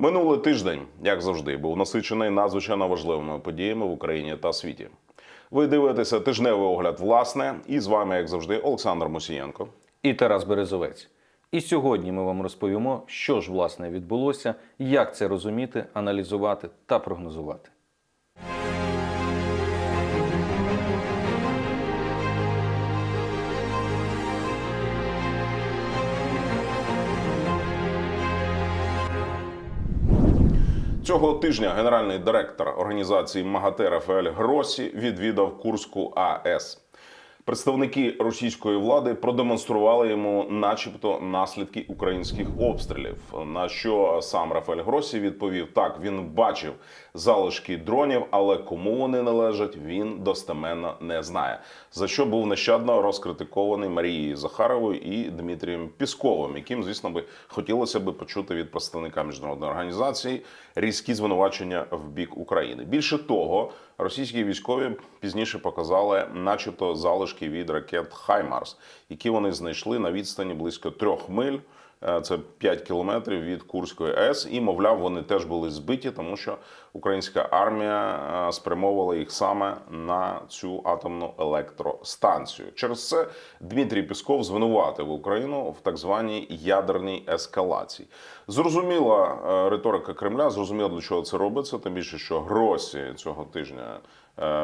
Минулий тиждень, як завжди, був насичений надзвичайно важливими подіями в Україні та світі. Ви дивитеся тижневий огляд, власне, і з вами, як завжди, Олександр Мусієнко. і Тарас Березовець. І сьогодні ми вам розповімо, що ж власне відбулося, як це розуміти, аналізувати та прогнозувати. Цього тижня генеральний директор організації МАГАТЕ Рафаель Гросі відвідав Курську АЕС. Представники російської влади продемонстрували йому, начебто, наслідки українських обстрілів. На що сам Рафаель Гросі відповів: так, він бачив залишки дронів, але кому вони належать, він достеменно не знає. За що був нещадно розкритикований Марією Захаровою і Дмитрієм Пісковим, яким, звісно, би хотілося би почути від представника міжнародної організації різкі звинувачення в бік України. Більше того, російські військові пізніше показали, начебто, залишки від ракет Хаймарс, які вони знайшли на відстані близько трьох миль. Е, Це 5 кілометрів від Курської АЕС, і мовляв, вони теж були збиті, тому що українська армія е, спрямовувала їх саме на цю атомну електростанцію. Через це Дмитрій Пісков звинуватив Україну в так званій ядерній ескалації. Зрозуміла е, риторика Кремля, зрозуміло, для чого це робиться. Тим більше, що Гросі цього тижня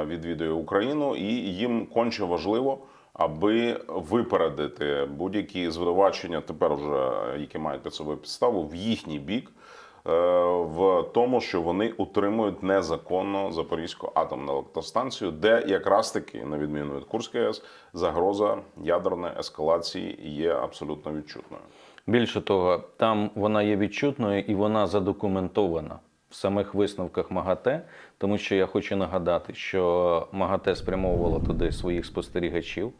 відвідує Україну, і їм конче важливо аби випередити будь-які звинувачення, тепер уже які мають під собою підставу в їхній бік. е, В тому, що вони утримують незаконно Запорізьку атомну електростанцію, де якраз таки, на відміну від Курської АЕС, загроза ядерної ескалації є абсолютно відчутною. Більше того, там вона є відчутною і вона задокументована в самих висновках МАГАТЕ, тому що я хочу нагадати, що МАГАТЕ спрямовувало туди своїх спостерігачів,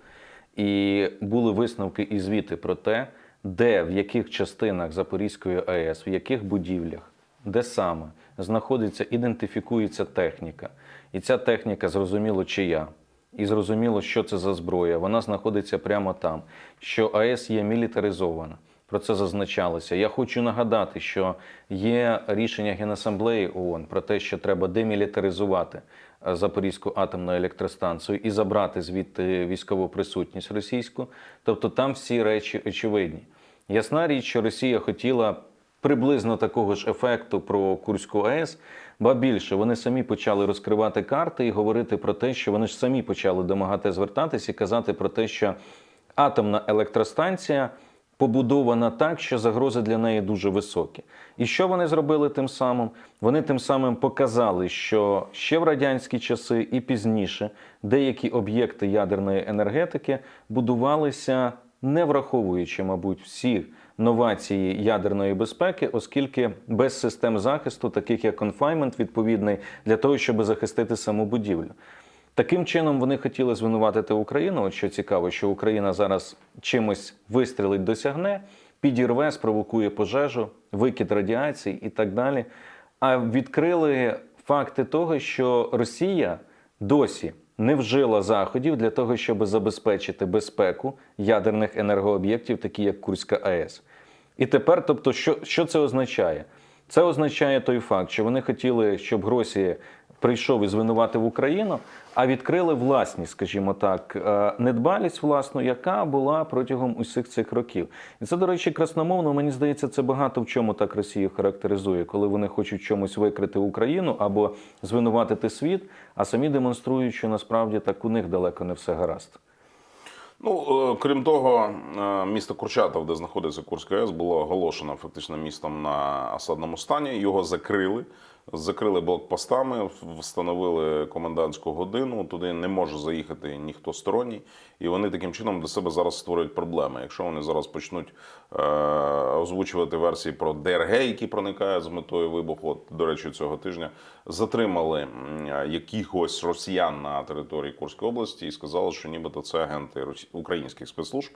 і були висновки і звіти про те, де в яких частинах Запорізької АЕС, в яких будівлях, де саме знаходиться, ідентифікується техніка. І ця техніка зрозуміло чия. І зрозуміло, що це за зброя. Вона знаходиться прямо там, що АЕС є мілітаризована. Про це зазначалося. Я хочу нагадати, що є рішення Генасамблеї ООН про те, що треба демілітаризувати Запорізьку атомну електростанцію і забрати звідти військову присутність російську. Тобто там всі речі очевидні. Ясна річ, що Росія хотіла приблизно такого ж ефекту про Курську АЕС, ба більше вони самі почали розкривати карти і говорити про те, що вони ж самі почали до МАГАТЕ звертатись і казати про те, що атомна електростанція побудована так, що загрози для неї дуже високі. І що вони зробили тим самим? Вони тим самим показали, що ще в радянські часи і пізніше деякі об'єкти ядерної енергетики будувалися не враховуючи, мабуть, всі новації ядерної безпеки, оскільки без систем захисту, таких як конфаймент, відповідний для того, щоб захистити саму будівлю. Таким чином вони хотіли звинуватити Україну. От що цікаво, що Україна зараз чимось вистрілить, досягне, підірве, спровокує пожежу, викид радіації і так далі. А відкрили факти того, що Росія досі не вжила заходів для того, щоб забезпечити безпеку ядерних енергооб'єктів, такі як Курська АЕС. І тепер, тобто, що, що це означає? Це означає той факт, що вони хотіли, щоб Гросі прийшов і звинуватив Україну, а відкрили власність, скажімо так, е, недбалість власну, яка була протягом усіх цих років. І це, до речі, красномовно. Мені здається, це багато в чому так Росію характеризує, коли вони хочуть чомусь викрити Україну або звинуватити світ, а самі демонструють, що насправді так у них далеко не все гаразд. Ну, е, крім того, е, місто Курчатов, де знаходиться Курська АЕС, було оголошено фактично містом на осадному стані. Його закрили. Закрили блокпостами, встановили комендантську годину. Туди не може заїхати ніхто сторонній, і вони таким чином для себе зараз створюють проблеми. Якщо вони зараз почнуть е, озвучувати версії про ДРГ, які проникають з метою вибуху, от, до речі, цього тижня затримали якихось росіян на території Курської області і сказали, що нібито це агенти українських спецслужб.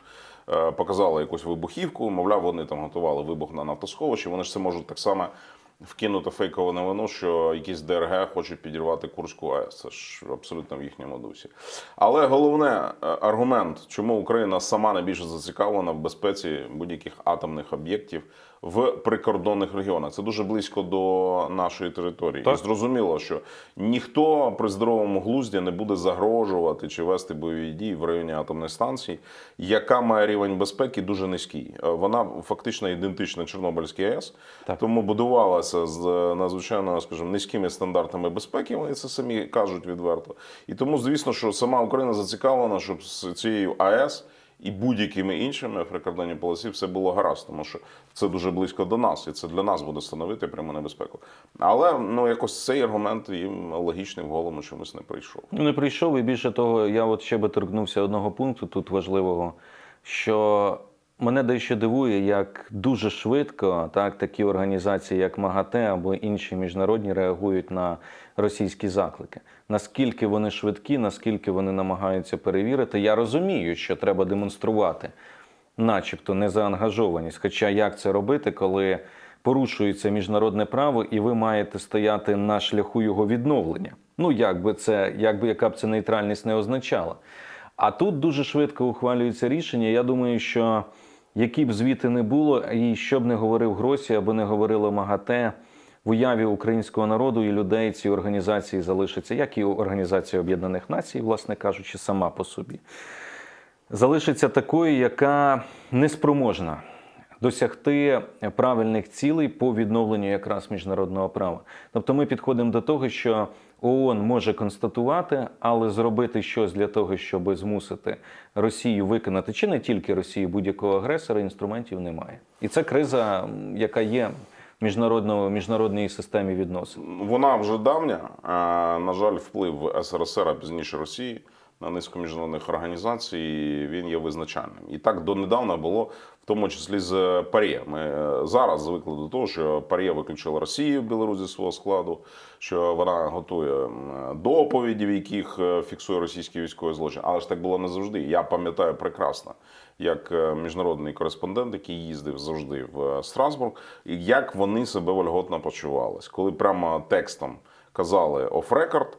Е, показали якусь вибухівку. Мовляв, вони там готували вибух на нафтосховищі. Вони ж це можуть так само вкинути фейкову новину, що якісь ДРГ хочуть підірвати Курську АЕС. Це ж абсолютно в їхньому дусі. Але головне е, аргумент, чому Україна сама найбільше зацікавлена в безпеці будь-яких атомних об'єктів в прикордонних регіонах. Це дуже близько до нашої території. Так. І зрозуміло, що ніхто при здоровому глузді не буде загрожувати чи вести бойові дії в районі атомної станції, яка має рівень безпеки дуже низький. Е, Вона фактично ідентична Чорнобильській АЕС, Так. тому будувалася з е, надзвичайно, скажімо, низькими стандартами безпеки. Вони це самі кажуть відверто. І тому, звісно, що сама Україна зацікавлена, щоб з цією АЕС. І будь-якими іншими прикордонні полосі все було гаразд, тому що це дуже близько до нас, і це для нас буде становити пряму небезпеку. Але ну якось цей аргумент їм логічний в голову чомусь не прийшов. Ну, не прийшов, і більше того, я от ще би торкнувся одного пункту тут важливого, що мене дещо дивує, як дуже швидко так, такі організації, як МАГАТЕ або інші міжнародні, реагують на російські заклики. Наскільки вони швидкі, наскільки вони намагаються перевірити. Я розумію, що треба демонструвати, начебто, незаангажованість. Хоча як це робити, коли порушується міжнародне право, і ви маєте стояти на шляху його відновлення. Ну, як би це, як би яка б це нейтральність не означала. А тут дуже швидко ухвалюється рішення. Я думаю, що які б звіти не було, і що б не говорив Гросі або не говорило МАГАТЕ, в уяві українського народу і людей ці організації залишаться, як і Організація Об'єднаних Націй, власне кажучи, сама по собі залишиться такою, яка неспроможна досягти правильних цілей по відновленню якраз міжнародного права. Тобто ми підходимо до того, що ООН може констатувати, але зробити щось для того, щоб змусити Росію виконати чи не тільки Росію, будь-якого агресора, інструментів немає. І це криза, яка є міжнародної міжнародній системі відносин. Вона вже давня. На жаль, вплив СРСР, а пізніше Росії на низку міжнародних організацій він є визначальним. І так донедавна було, в тому числі з ПАРЄ. Ми е, зараз звикли до того, що ПАРЄ виключила Росію в Білорусі зі свого складу, що вона готує доповіді, в яких е, фіксує російські військові злочини. Але ж так було не завжди. Я пам'ятаю прекрасно, як е, міжнародний кореспондент, який їздив завжди в Страсбург, і як вони себе вольготно почувались, коли прямо текстом казали оф рекорд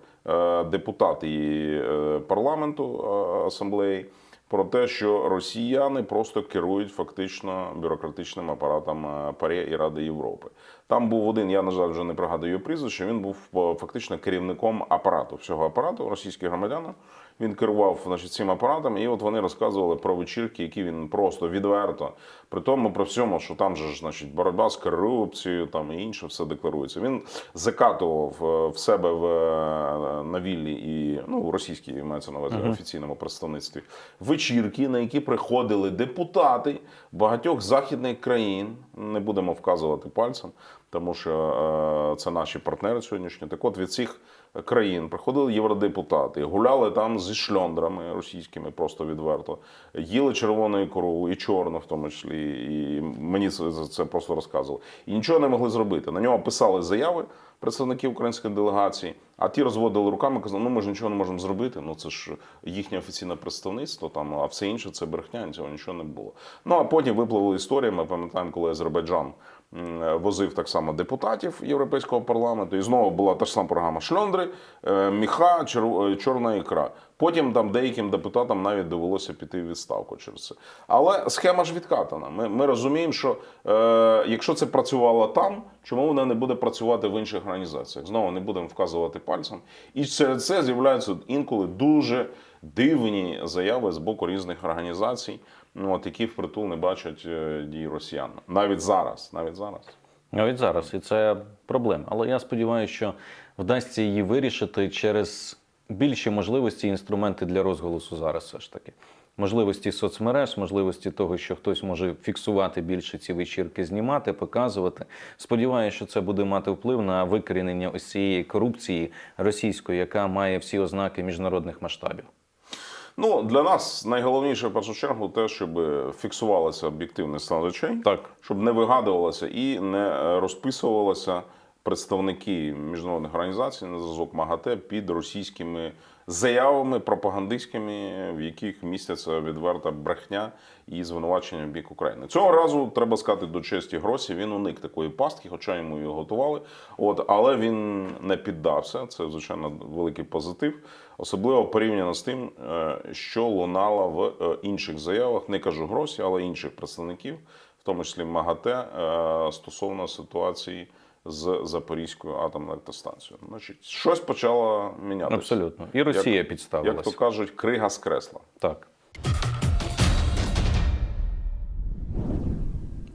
депутати і, е, парламенту е, асамблеї про те, що росіяни просто керують фактично бюрократичним апаратом е, ПАРЄ і Ради Європи. Там був один, я на жаль вже не пригадую його прізвище. Він був е, фактично керівником апарату всього апарату російських громадян. Він керував значить, цим апаратом, і от вони розказували про вечірки, які він просто відверто, при тому про всьому, що там же ж значить боротьба з корупцією, там і інше все декларується. Він закатував е, в себе в е, на віллі і ну в російській мається на увазі офіційному представництві вечірки, на які приходили депутати багатьох західних країн. Не будемо вказувати пальцем, тому що е, це наші партнери сьогоднішні. Так от від цих країн приходили євродепутати, гуляли там зі шльондрами російськими, просто відверто, їли червону ікру і чорну, в тому числі. І мені це, це просто розказували. І нічого не могли зробити. На нього писали заяви представники української делегації, а ті розводили руками, казали, ну ми ж нічого не можемо зробити. Ну це ж їхнє офіційне представництво, там, а все інше це брехня, цього нічого не було. Ну а потім випливли історії. Ми пам'ятаємо, коли Азербайджан возив так само депутатів Європейського парламенту, і знову була та ж сама програма шльондри, е, міха, е, чорна ікра. Потім там деяким депутатам навіть довелося піти в відставку через це. Але схема ж відкатана. Ми, ми розуміємо, що е, якщо це працювало там, чому воно не буде працювати в інших організаціях? Знову не будемо вказувати пальцем. І через це з'являються інколи дуже дивні заяви з боку різних організацій, ну, от, які впритул не бачать е, дій росіян. Навіть зараз. Навіть зараз. Навіть зараз, і це проблема. Але я сподіваюся, що вдасться її вирішити через більші можливості і інструменти для розголосу зараз, все ж таки. Можливості соцмереж, можливості того, що хтось може фіксувати більше ці вечірки, знімати, показувати. Сподіваюся, що це буде мати вплив на викорінення ось цієї корупції російської, яка має всі ознаки міжнародних масштабів. Ну, для нас найголовніше в першу чергу те, щоб фіксувалося об'єктивний стан речей. Так. щоб не вигадувалося і не розписувалися представники міжнародних організацій на зразок МАГАТЕ під російськими заявами пропагандистськими, в яких містяться відверта брехня і звинувачення в бік України. Цього разу треба сказати до честі Гросі. Він уник такої пастки, хоча йому її готували. От але він не піддався. Це звичайно великий позитив, особливо порівняно з тим, е, що лунало в е, інших заявах. Не кажу Гросі, але інших представників в тому числі МАГАТЕ, е, стосовно ситуації з Запорізькою атомною електростанцією. Значить, щось почало мінятися. Абсолютно. І Росія Як підставилась. то кажуть, крига з кресла. Так.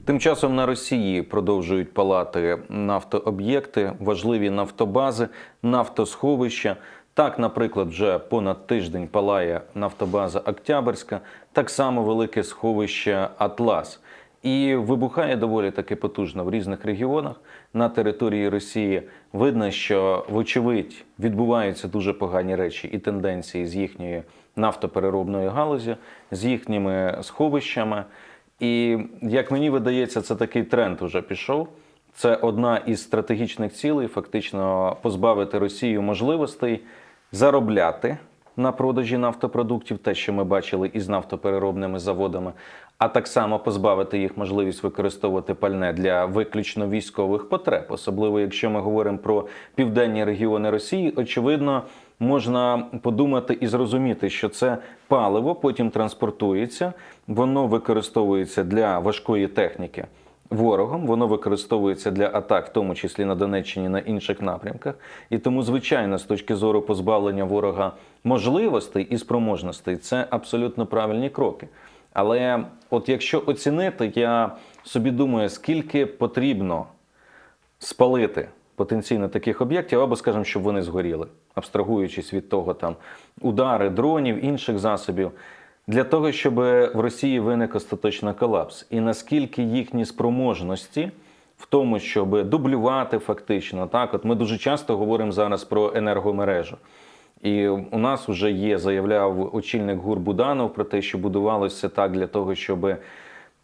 Тим часом на Росії продовжують палати нафтооб'єкти, важливі нафтобази, нафтосховища. Так, наприклад, вже понад тиждень палає нафтобаза Октябрьська, так само велике сховище Атлас. І вибухає доволі таки потужно в різних регіонах на території Росії. Видно, що вочевидь відбуваються дуже погані речі і тенденції з їхньої нафтопереробної галузі, з їхніми сховищами. І як мені видається, це такий тренд уже пішов. Це одна із стратегічних цілей, фактично позбавити Росію можливостей заробляти на продажі нафтопродуктів, те, що ми бачили із нафтопереробними заводами, а так само позбавити їх можливість використовувати пальне для виключно військових потреб, особливо якщо ми говоримо про південні регіони Росії, очевидно. Можна подумати і зрозуміти, що це паливо потім транспортується, воно використовується для важкої техніки ворогом, воно використовується для атак, в тому числі на Донеччині, на інших напрямках. І тому, звичайно, з точки зору позбавлення ворога можливостей і спроможностей, це абсолютно правильні кроки. Але от якщо оцінити, я собі думаю, скільки потрібно спалити потенційно таких об'єктів, або, скажімо, щоб вони згоріли, абстрагуючись від того, там удари дронів, інших засобів, для того, щоб в Росії виник остаточно колапс, і наскільки їхні спроможності в тому, щоб дублювати фактично, так от ми дуже часто говоримо зараз про енергомережу. І у нас вже є, заявляв очільник ГУР Буданов про те, що будувалося так для того, щоб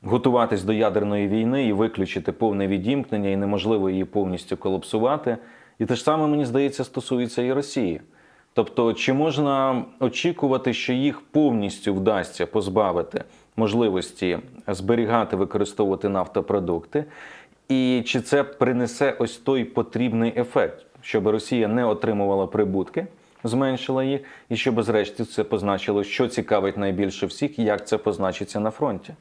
готуватись до ядерної війни і виключити повне відімкнення, і неможливо її повністю колапсувати. І те ж саме, мені здається, стосується і Росії. Тобто, чи можна очікувати, що їх повністю вдасться позбавити можливості зберігати, використовувати нафтопродукти, і чи це принесе ось той потрібний ефект, щоб Росія не отримувала прибутки, зменшила їх, і щоб, зрешті, це позначило, що цікавить найбільше всіх, і як це позначиться на фронті.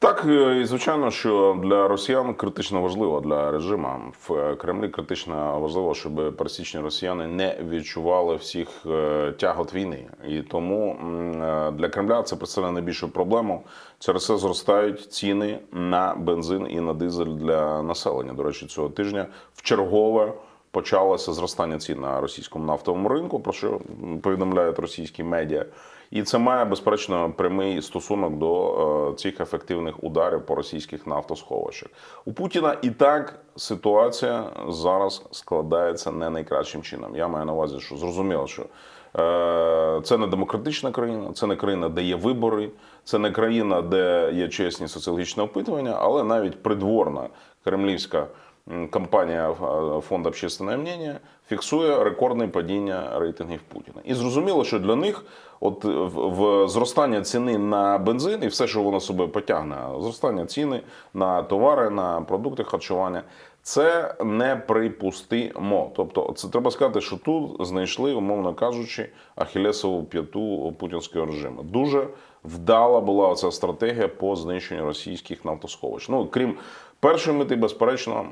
Так, е, і звичайно, що для росіян критично важливо для режиму в Кремлі критично важливо, щоб пересічні росіяни не відчували всіх е, тягот війни. І тому е, для Кремля це представляє найбільшу проблему. Через це зростають ціни на бензин і на дизель для населення. До речі, цього тижня в чергове почалося зростання цін на російському нафтовому ринку, про що повідомляють російські медіа. І це має безперечно прямий стосунок до е, цих ефективних ударів по російських нафтосховищах. У Путіна і так ситуація зараз складається не найкращим чином. Я маю на увазі, що зрозуміло, що е, це не демократична країна, це не країна, де є вибори, це не країна, де є чесні соціологічні опитування, але навіть придворна кремлівська компанія фонд общественне мнення фіксує рекордне падіння рейтингів Путіна. І зрозуміло, що для них от в, зростання ціни на бензин і все, що воно собою потягне, зростання ціни на товари, на продукти харчування. Це неприпустимо. Тобто, це треба сказати, що тут знайшли, умовно кажучи, ахілесову п'яту путінського режиму. Дуже вдала була оця стратегія по знищенню російських нафтосховищ. Ну крім першої мети, безперечно,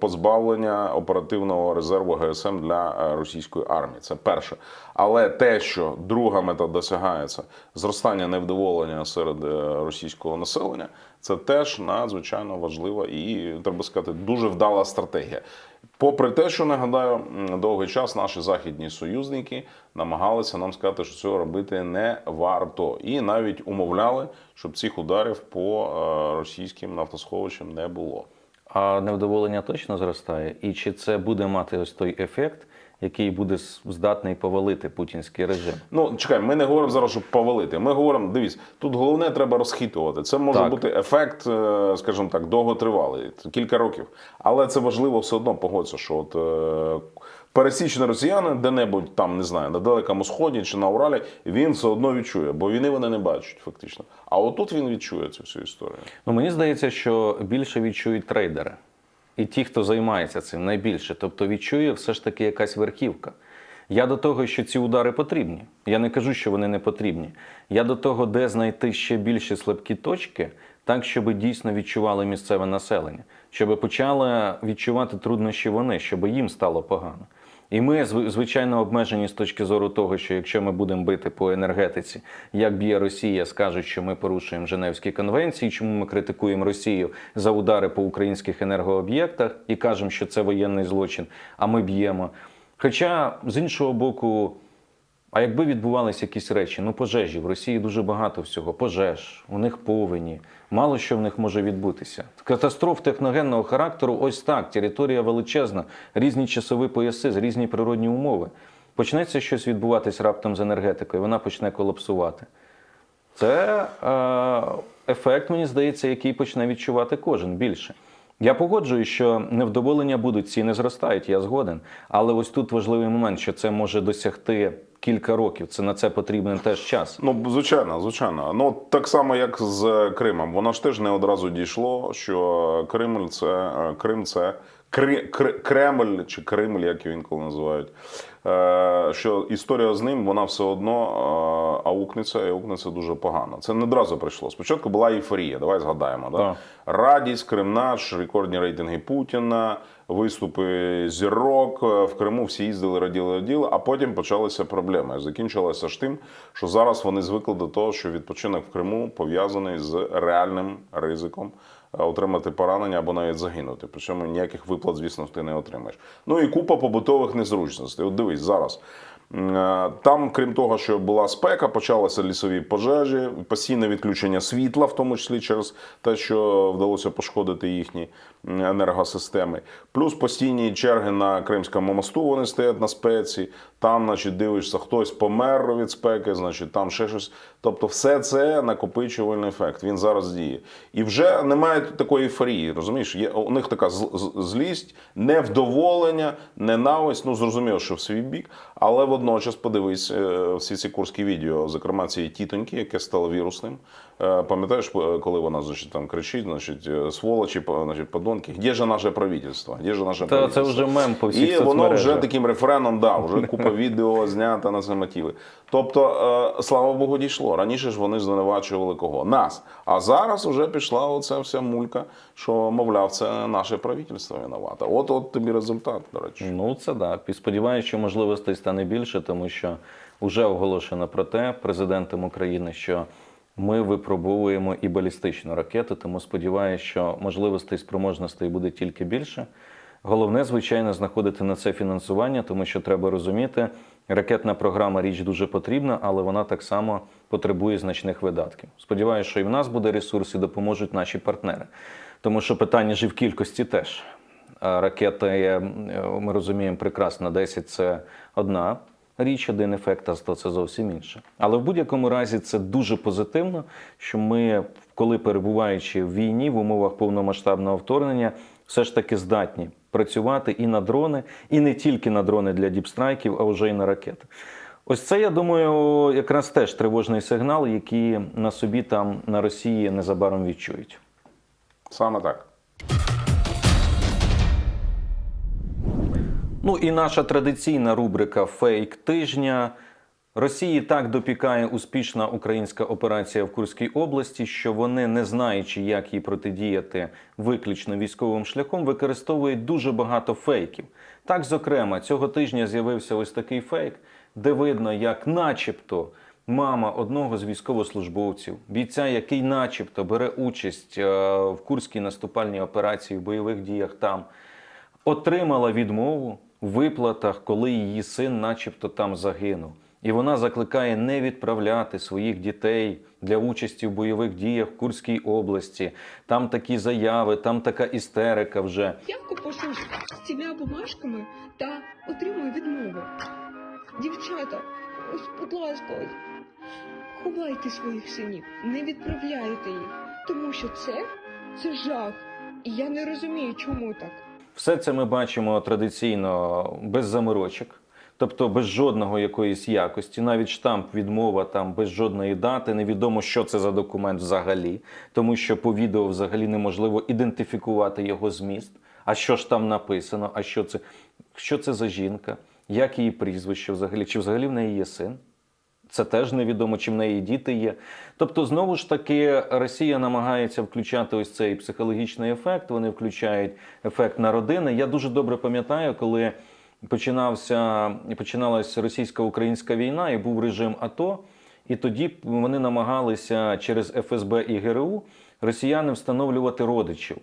позбавлення оперативного резерву ГСМ для е, російської армії. Це перше. Але те, що друга мета досягається зростання невдоволення серед е, російського населення, це теж надзвичайно важлива і треба сказати дуже вдала стратегія. Попри те, що нагадаю, довгий час наші західні союзники намагалися нам сказати, що цього робити не варто, і навіть умовляли, щоб цих ударів по е, російським нафтосховищам не було. А невдоволення точно зростає? І чи це буде мати ось той ефект, який буде здатний повалити путінський режим? Ну чекай, ми не говоримо зараз, щоб повалити. Ми говоримо, дивись, тут головне треба розхитувати. Це може Так. бути ефект, е, скажімо так, довготривалий, кілька років. Але це важливо все одно погодься, що от е, пересічні росіяни де-небудь там, не знаю, на Далекому Сході чи на Уралі, він все одно відчує, бо війни вони не бачать фактично. А отут він відчує цю всю історію. Ну мені здається, що більше відчують трейдери. І ті, хто займається цим найбільше, тобто відчує все ж таки якась верхівка. Я до того, що ці удари потрібні. Я не кажу, що вони не потрібні. Я до того, де знайти ще більші слабкі точки, так, щоб дійсно відчували місцеве населення, щоб почали відчувати труднощі вони, щоб їм стало погано. І ми, звичайно, обмежені з точки зору того, що якщо ми будемо бити по енергетиці, як б'є Росія, скажуть, що ми порушуємо Женевські конвенції, чому ми критикуємо Росію за удари по українських енергооб'єктах і кажемо, що це воєнний злочин, а ми б'ємо. Хоча з іншого боку, а якби відбувалися якісь речі, ну пожежі в Росії дуже багато всього. Пожеж, у них повені, мало що в них може відбутися. Катастроф техногенного характеру, ось так. Територія величезна, різні часові пояси, з різні природні умови. Почнеться щось відбуватись раптом з енергетикою, вона почне колапсувати. Це е, ефект, мені здається, який почне відчувати кожен більше. Я погоджуюсь, що невдоволення будуть, ціни зростають, я згоден. Але ось тут важливий момент, що це може досягти кілька років. Це на це потрібен теж час. Ну, звичайно, звичайно. Ну так само, як з Кримом. Воно ж теж не одразу дійшло, що Кремль це е, Крим це Кри, Кремль чи Кремль, як його інколи називають. Е, що історія з ним вона все одно е, аукнеться і аукнеться дуже погано. Це не одразу прийшло. Спочатку була ейфорія. Давай згадаємо. Да? Так. Радість, Кремнаш, рекордні рейтинги Путіна, виступи зірок Е, в Криму. Всі їздили, раділи, раділи. А потім почалися проблеми. Закінчилося ж тим, що зараз вони звикли до того, що відпочинок в Криму пов'язаний з реальним ризиком. Е, Отримати поранення або навіть загинути. Причому ніяких виплат, звісно, ти не отримаєш. Ну і купа побутових незручностей. От дивись, зараз е, Там, крім того, що була спека, почалися лісові пожежі, постійне відключення світла, в тому числі через те, що вдалося пошкодити їхні енергосистеми. Плюс постійні черги на Кримському мосту вони стоять на спеці. Там, значить, дивишся, хтось помер від спеки, значить, там ще щось. Тобто, все це накопичувальний ефект. Він зараз діє. І вже немає такої ейфорії. Розумієш, є у них така злість, невдоволення, ненависть. Ну зрозуміло, що в свій бік, але водночас подивись е, всі ці курські відео, зокрема цієї тітоньки, яке стало вірусним. Е, Пам'ятаєш, е, коли вона значить, там кричить, значить, сволочі, значить, подонки, де ж наше правительство? Де ж наше Та це вже мем по всіх І воно вже таким рефреном, да, вже купа відео знята на це мотиви. Тобто, слава Богу, дійшло. Раніше ж вони звинувачували кого? Нас. А зараз вже пішла оця вся мулька, що, мовляв, це наше правительство винувате. От от тобі результат, до речі. Ну, це так. Сподіваюся, що можливостей стане більше, тому що вже оголошено про те президентом України, що ми випробовуємо і балістичну ракету, тому сподіваюся, що можливостей спроможностей буде тільки більше. Головне, звичайно, знаходити на це фінансування, тому що треба розуміти, ракетна програма річ дуже потрібна, але вона так само потребує значних видатків. Сподіваюся, що і в нас буде ресурс, і допоможуть наші партнери. Тому що питання ж і в кількості теж. Е, ми розуміємо прекрасно, 10 це одна річ, один ефект, а 100 це зовсім інше. Але в будь-якому разі це дуже позитивно, що ми, коли перебуваючи в війні в умовах повномасштабного вторгнення, все ж таки здатні працювати і на дрони, і не тільки на дрони для діпстрайків, а вже й на ракети. Ось це, я думаю, якраз теж тривожний сигнал, який на собі там на Росії незабаром відчують. Саме так. Ну і наша традиційна рубрика Фейк тижня. Росії так допікає успішна українська операція в Курській області, що вони, не знаючи, як їй протидіяти виключно військовим шляхом, використовують дуже багато фейків. Так, зокрема, цього тижня з'явився ось такий фейк, де видно, як, начебто, мама одного з військовослужбовців, бійця, який, начебто, бере участь е, в курській наступальній операції в бойових діях там отримала відмову в виплатах, коли її син, начебто, там загинув. І вона закликає не відправляти своїх дітей для участі в бойових діях в Курській області. Там такі заяви, там така істерика вже. Явку пишу з цими бумажками та отримую відмову. Дівчата, ось, будь ласка, ховайте своїх синів, не відправляйте їх, тому що це, це жах. І я не розумію, чому так. Все це ми бачимо традиційно без заморочок, тобто без жодного якоїсь якості, навіть штамп відмова там без жодної дати. Невідомо, що це за документ взагалі, тому що по відео взагалі неможливо ідентифікувати його зміст. А що ж там написано? А що це? Що це за жінка? Як її прізвище взагалі? Чи взагалі в неї є син? Це теж невідомо, чи в неї діти є. Тобто, знову ж таки, Росія намагається включати ось цей психологічний ефект. Вони включають ефект на родини. Я дуже добре пам'ятаю, коли починався починалася російсько-українська війна і був режим АТО. І тоді вони намагалися через ФСБ і ГРУ росіяни встановлювати родичів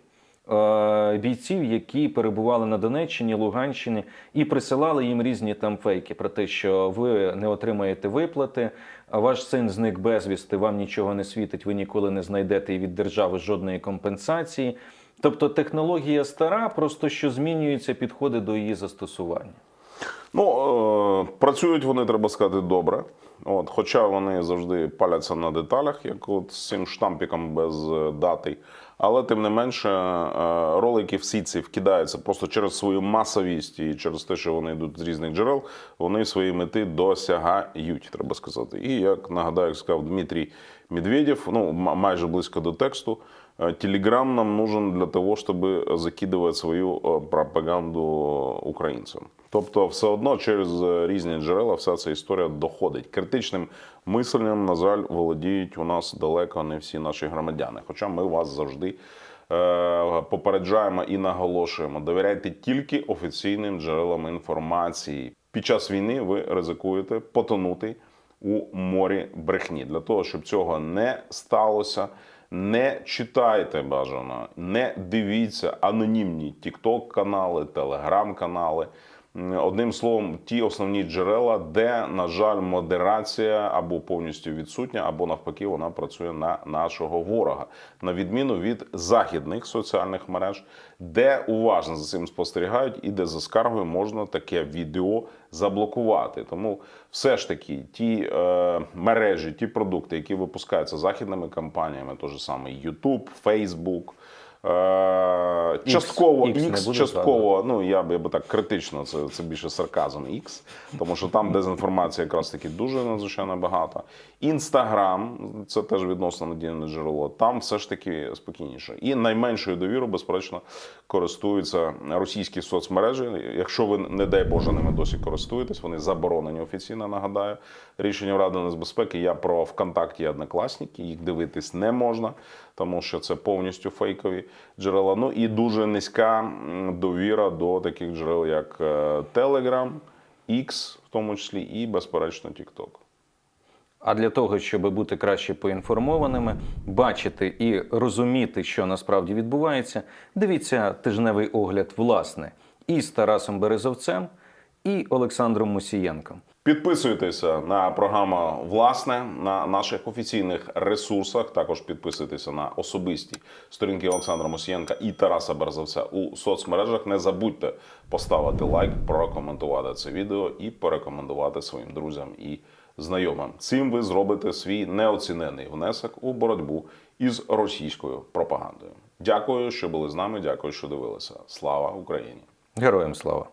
бійців, які перебували на Донеччині, Луганщині, і присилали їм різні там фейки про те, що ви не отримаєте виплати, а ваш син зник безвісти, вам нічого не світить, ви ніколи не знайдете від держави жодної компенсації. Тобто технологія стара, просто що змінюються підходи до її застосування. Ну, е, працюють вони, треба сказати, добре. От, хоча вони завжди паляться на деталях, як от з цим штампіком без е, дати. Але тим не менше, е, ролики всі ці вкидаються просто через свою масовість і через те, що вони йдуть з різних джерел, вони свої мети досягають, треба сказати. І як нагадаю, як сказав Дмитрій Медведєв, ну майже близько до тексту. Э, Телеграм нам нужен для того, щоб закидувати свою е, пропаганду українцям. Тобто, все одно через різні джерела вся ця історія доходить. Критичним мисленням, на жаль, володіють у нас далеко не всі наші громадяни. Хоча ми вас завжди е, попереджаємо і наголошуємо: довіряйте тільки офіційним джерелам інформації. Під час війни ви ризикуєте потонути у морі брехні. Для того, щоб цього не сталося, не читайте бажано, не дивіться анонімні тікток-канали, Telegram канали. Одним словом, ті основні джерела, де, на жаль, модерація або повністю відсутня, або навпаки, вона працює на нашого ворога, на відміну від західних соціальних мереж, де уважно за цим спостерігають і де за скаргою можна таке відео заблокувати. Тому все ж таки ті е, мережі, ті продукти, які випускаються західними компаніями, то же саме YouTube, Facebook, частково X X, буде частково, ну я би я би так критично, це, це більше сарказм X, тому що там дезінформація якраз таки дуже надзвичайно багато. Інстаграм, це теж відносно надійне джерело, там все ж таки спокійніше. І найменшою довірою, безперечно, користуються російські соцмережі. Якщо ви, не дай Боже, ними досі користуєтесь, вони заборонені офіційно, нагадаю. Рішенням Ради нацбезпеки я про ВКонтакті і Однокласники, їх дивитись не можна, тому що це повністю фейкові джерела. Ну і дуже низька довіра до таких джерел, як е, Telegram, X, в тому числі, і, безперечно, TikTok. А для того, щоб бути краще поінформованими, бачити і розуміти, що насправді відбувається, дивіться тижневий огляд, власне, і з Тарасом Березовцем, і Олександром Мусієнком. Підписуйтеся на програму власне на наших офіційних ресурсах. Також підписуйтеся на особисті сторінки Олександра Мосієнка і Тараса Березовця у соцмережах. Не забудьте поставити лайк, прокоментувати це відео і порекомендувати своїм друзям і знайомим. Цим ви зробите свій неоцінений внесок у боротьбу із російською пропагандою. Дякую, що були з нами. Дякую, що дивилися. Слава Україні! Героям слава!